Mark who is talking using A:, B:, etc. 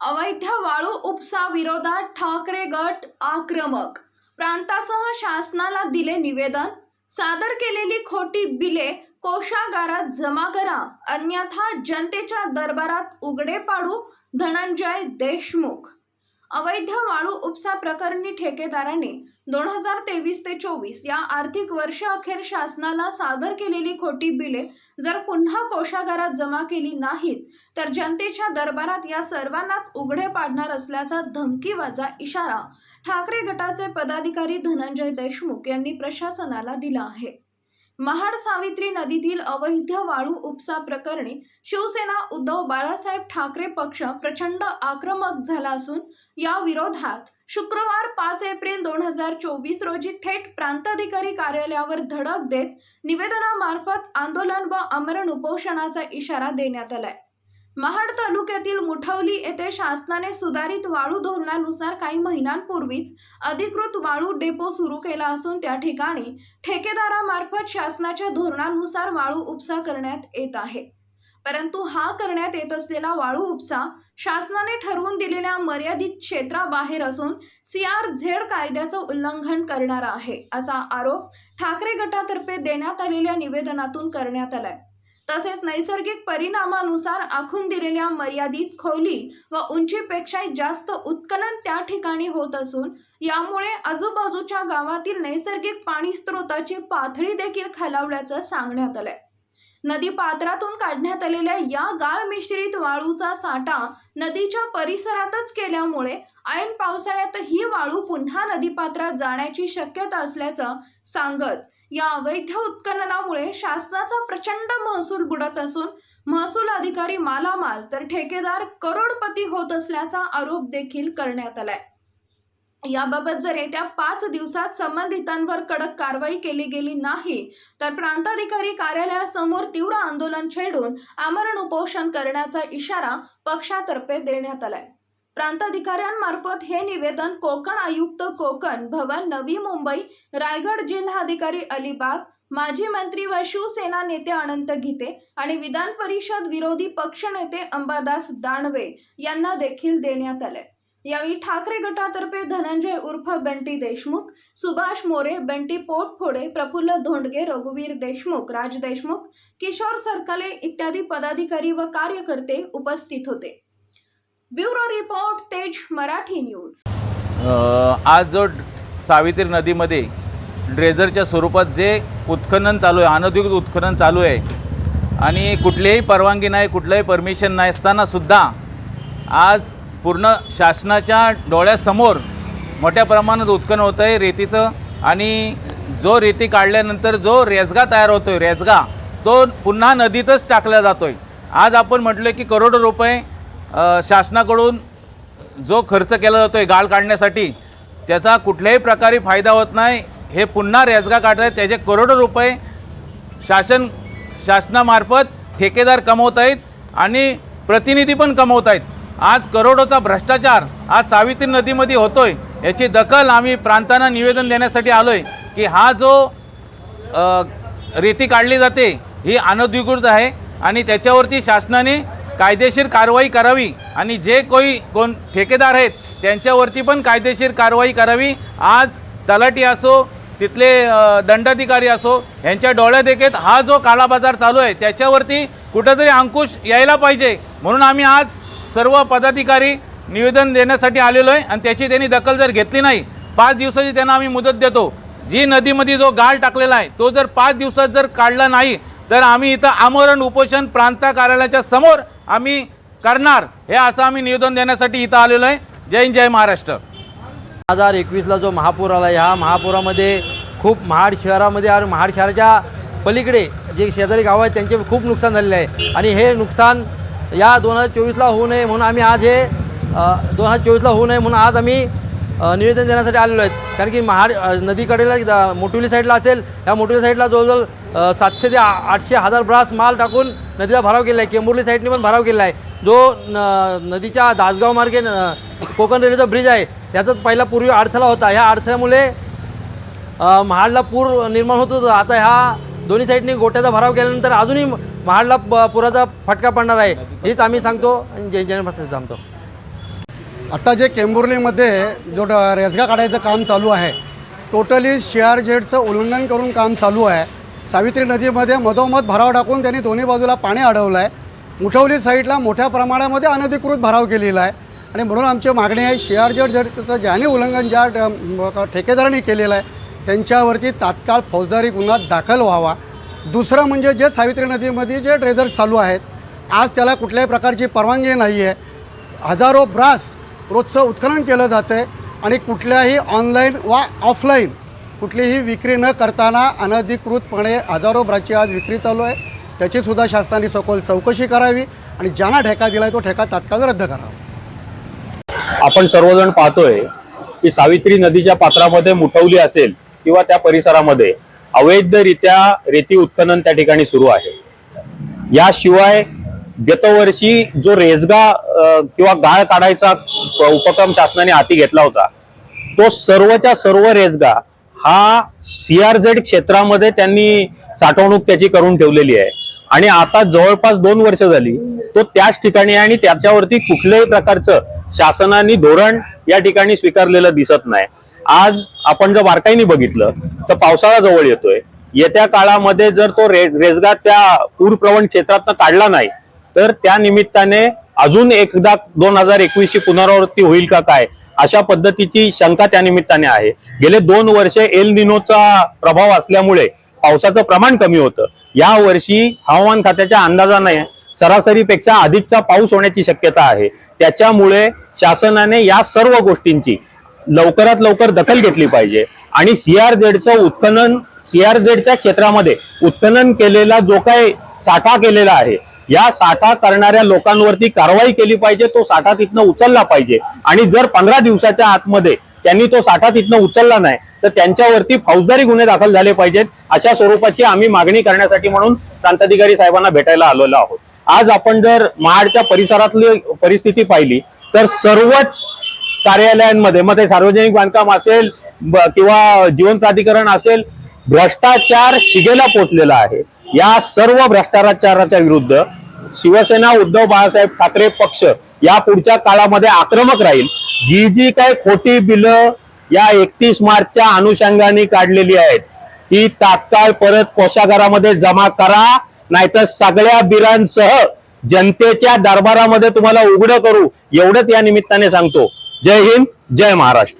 A: अवैध वाळू उपसा विरोधात ठाकरे गट आक्रमक. प्रांतासह शासनाला दिले निवेदन. सादर केलेली खोटी बिले कोशागारात जमा करा. अन्यथा जनतेच्या दरबारात उघडे पाडू धनंजय देशमुख. अवैध वाळू उपसा प्रकरणी ठेकेदाराने दोन हजार तेवीस ते चोवीस या आर्थिक वर्षअखेर शासनाला सादर केलेली खोटी बिले जर पुन्हा कोशागारात जमा केली नाहीत तर जनतेच्या दरबारात या सर्वांनाच उघडे पाडणार असल्याचा धमकीवाजा इशारा ठाकरे गटाचे पदाधिकारी धनंजय देशमुख यांनी प्रशासनाला दिला आहे. महाड सावित्री नदीतील अवैध वाळू उपसा प्रकरणी शिवसेना उद्धव बाळासाहेब ठाकरे पक्ष प्रचंड आक्रमक झाला असून या विरोधात शुक्रवार पाच एप्रिल दोन हजार चोवीस रोजी थेट प्रांताधिकारी कार्यालयावर धडक देत निवेदनामार्फत आंदोलन व आमरण उपोषणाचा इशारा देण्यात आलाय. महाड तालुक्यातील मुठवली येथे शासनाने सुधारित वाळू धोरणानुसार काही महिन्यांपूर्वीच अधिकृत वाळू डेपो सुरू केला असून त्या ठिकाणी ठेकेदारामार्फत शासनाच्या धोरणानुसार वाळू उपसा करण्यात येत आहे. परंतु हा करण्यात येत असलेला वाळू उपसा शासनाने ठरवून दिलेल्या मर्यादित क्षेत्राबाहेर असून सी आर झेड कायद्याचं उल्लंघन करणारा आहे असा आरोप ठाकरे गटातर्फे देण्यात आलेल्या निवेदनातून करण्यात आलाय. तसेच नैसर्गिक परिणामानुसार आखून दिलेल्या मर्यादित खोली व उंचीपेक्षा जास्त उत्खनन त्या ठिकाणी होत असून यामुळे आजूबाजूच्या गावातील नैसर्गिक पाणी स्रोताची पातळी देखील खालावल्याचं सांगण्यात आलंय. नदी पात्रातून काढण्यात आलेल्या या गाळ मिश्रित वाळूचा साठा नदीच्या परिसरातच केल्यामुळे ऐन पावसाळ्यात ही वाळू पुन्हा नदीपात्रात जाण्याची शक्यता असल्याचं सांगत या अवैध उत्खननामुळे शासनाचा प्रचंड महसूल बुडत असून महसूल अधिकारी मालामाल तर ठेकेदार करोडपती होत असल्याचा आरोप देखील करण्यात आलाय. याबाबत जर येत्या पाच दिवसात संबंधितांवर कडक कारवाई केली गेली नाही तर प्रांताधिकारी कार्यालयासमोर तीव्र आंदोलन छेडून आमरण उपोषण करण्याचा इशारा पक्षातर्फे देण्यात आलाय. प्रांताधिकाऱ्यांमार्फत हे निवेदन कोकण आयुक्त कोकण भवन नवी मुंबई रायगड जिल्हाधिकारी अलिबाग माजी मंत्री व शिवसेना नेते अनंत गीते आणि विधान परिषद विरोधी पक्षनेते अंबादास दानवे यांना देखील देण्यात आले यावेळी ठाकरे गटातर्फे धनंजय उर्फ बंटी देशमुख सुभाष मोरे बंटी पोटफोडे प्रफुल्ल धोंडगे रघुवीर देशमुख राज देशमुख किशोर सरकाले इत्यादी पदाधिकारी व कार्यकर्ते उपस्थित होते. ब्युरो रिपोर्ट तेज मराठी न्यूज.
B: आज जो सावित्री नदीमध्ये ड्रेझरच्या स्वरूपात जे उत्खनन चालू आहे अनधिकृत उत्खनन चालू आहे आणि कुठलीही परवानगी नाही कुठलंही परमिशन नाही असतानासुद्धा आज पूर्ण शासनाच्या डोळ्यासमोर मोठ्या प्रमाणात उत्खनन होतं आहे रेतीचं आणि जो रेती काढल्यानंतर जो रेजगा तयार होतो आहे रेजगा तो पुन्हा नदीतच टाकला जातो आहे आज आपण म्हटलं की करोडो रुपये शासनाकडून जो खर्च केला जातो आहे गाळ काढण्यासाठी त्याचा कुठल्याही प्रकारे फायदा होत नाही. हे पुन्हा रेजगा काढत आहेत. त्याचे करोडो रुपये शासन शासनामार्फत ठेकेदार कमवत आहेत आणि प्रतिनिधी पण कमवत आहेत. आज करोडोचा भ्रष्टाचार आज सावित्री नदीमध्ये होतो आहे याची दखल आम्ही प्रांतांना निवेदन देण्यासाठी आलो आहे की हा जो रेती काढली जाते ही अनधिकृत आहे आणि त्याच्यावरती शासनाने कायदेशीर कारवाई करावी आणि जे कोई कोण ठेकेदार आहेत त्यांच्यावरती पण कायदेशीर कारवाई करावी. आज तलाठी असो तिथले दंडाधिकारी असो यांच्या डोळ्यादेखीत हा जो काळा बाजार चालू आहे त्याच्यावरती कुठंतरी अंकुश यायला पाहिजे. म्हणून आम्ही आज सर्व पदाधिकारी निवेदन देण्यासाठी आलेलो आहे आणि त्याची त्यांनी दखल जर घेतली नाही पाच दिवसाची त्यांना आम्ही मुदत देतो. जी नदीमध्ये जो गाळ टाकलेला आहे तो जर पाच दिवसात जर काढला नाही तर आम्ही इथं आमरण उपोषण प्रांत कार्यालयाच्या समोर आम्ही करणार हे असं आम्ही निवेदन देण्यासाठी इथं आलेलो आहे. जय हिंद जय महाराष्ट्र.
C: दोन हजार एकवीसला जो महापूर आला ह्या महापुरामध्ये खूप महाड शहरामध्ये आणि महाड शहराच्या पलीकडे जे शेजारी गावं आहेत त्यांचे खूप नुकसान झालेले आहे. आणि हे नुकसान या दोन हजार चोवीसला होऊ नये म्हणून आम्ही आज हे दोन हजार चोवीसला होऊ नये म्हणून आज आम्ही निवेदन देण्यासाठी आलेलो आहेत. कारण की महाड नदीकडेला मोटुली साईडला असेल या मोटुली साईडला जवळजवळ सातशे ते आठशे हजार ब्रास माल टाकून नदीचा भराव केला आहे केंबुर्ली साईडने पण भराव केला आहे जो न नदीच्या दासगाव मार्गे कोकण रेल्वेचा ब्रिज आहे त्याचाच पहिला पूर्वी अडथळा होता. ह्या अडथळ्यामुळे महाडला पूर निर्माण होत होता. आता ह्या दोन्ही साईडनी गोट्याचा भराव केल्यानंतर अजूनही महाडला प- पुराचा फटका पडणार आहे. हेच आम्ही सांगतो आणि जय जय सांगतो.
D: आता जे केंबुर्लीमध्ये जो ड- रेसगा काढायचं काम चालू आहे टोटली सी आर झेडचं उल्लंघन करून काम चालू आहे. सावित्री नदीमध्ये मधोमध भराव टाकून त्यांनी दोन्ही बाजूला पाणी अडवलं आहे मुठवली साईडला मोठ्या प्रमाणामध्ये अनधिकृत भराव केलेला आहे. आणि म्हणून आमची मागणी आहे सी आर झेड ज्याने उल्लंघन ज्या ठेकेदारांनी केलेलं आहे त्यांच्यावरती तात्काळ फौजदारी गुन्हा दाखल व्हावा. दुसरं म्हणजे जे सावित्री नदीमध्ये जे ड्रेझर्स चालू आहेत आज त्याला कुठल्याही प्रकारची परवानगी नाही आहे हजारो ब्रास रोजचं उत्खनन केलं जातं आहे आणि कुठल्याही ऑनलाईन वा ऑफलाईन कुठलीही विक्री न करताना अनधिकृतपणे हजारो ब्राची आज विक्री चालू आहे. त्याचीसुद्धा शासनाने सखोल चौकशी करावी आणि ज्यांना ठेका दिला आहे तो ठेका तात्काळ रद्द करावा.
E: आपण सर्वजण पाहतोय की सावित्री नदीच्या पात्रामध्ये मुठवली असेल किंवा त्या परिसरामध्ये अवैधरित्या रेती उत्खनन त्या ठिकाणी सुरू आहे. याशिवाय गतवर्षी जो रेसगा किंवा गाळ काढायचा उपक्रम शासनाने हाती घेतला होता तो सर्वच्या सर्व रेजगा हा सीआरझेड क्षेत्रामध्ये त्यांनी साठवणूक त्याची करून ठेवलेली आहे. आणि आता जवळपास दोन वर्ष झाली तो त्याच ठिकाणी आहे आणि त्याच्यावरती कुठल्याही प्रकारचं शासनाने धोरण या ठिकाणी स्वीकारलेलं दिसत नाही. आज आपण जर बारकाईने बघितलं तर पावसाळा जवळ येतोय. येत्या काळामध्ये जर तो रे रेसगा त्या पूरप्रवण क्षेत्रातनं काढला नाही तर त्या निमित्ताने अजून एकदा दोन हजार एकवीस ची पुनरावृत्ती होईल का काय? अशा पद्धतीची शंका त्या निमित्ताने आहे. गेले दोन वर्ष एल निनोचा प्रभाव असल्यामुळे पावसाचं प्रमाण कमी होतं. या वर्षी हवामान खात्याच्या अंदाजाने सरासरीपेक्षा अधिकचा पाऊस होण्याची शक्यता आहे. त्याच्यामुळे शासनाने या सर्व गोष्टींची लवकरात लवकर दखल घेतली पाहिजे. आणि सीआरझेडचं उत्खनन सीआरझेडच्या क्षेत्रामध्ये उत्खनन केलेला जो काही साठा केलेला आहे या साठा करणाऱ्या लोकांवरती कारवाई केली पाहिजे तो साठा तिथनं उचलला पाहिजे. आणि जर पंधरा दिवसाच्या आतमध्ये त्यांनी तो साठा तिथनं उचलला नाही तर त्यांच्यावरती फौजदारी गुन्हे दाखल झाले पाहिजेत अशा स्वरूपाची आम्ही मागणी करण्यासाठी म्हणून प्रांताधिकारी साहेबांना भेटायला आलेलो आहोत. आज आपण जर महाडच्या परिसरातली परिस्थिती पाहिली तर सर्वच कार्यालयांमध्ये मग ते सार्वजनिक बांधकाम असेल किंवा जीवन प्राधिकरण असेल भ्रष्टाचार शिगेला पोचलेला आहे. या सर्व भ्रष्टाचाराच्या विरुद्ध शिवसेना उद्धव बाळासाहेब ठाकरे पक्ष या पुढच्या काळामध्ये आक्रमक राहील. जी जी काय खोटी बिलं या एकतीस मार्चच्या अनुषंगाने काढलेली आहेत ती तात्काळ परत कोषागारामध्ये जमा करा नाहीतर सगळ्या बिलांसह जनतेच्या दरबारामध्ये तुम्हाला उघडं करू. एवढंच या निमित्ताने सांगतो. जय हिंद जय महाराष्ट्र.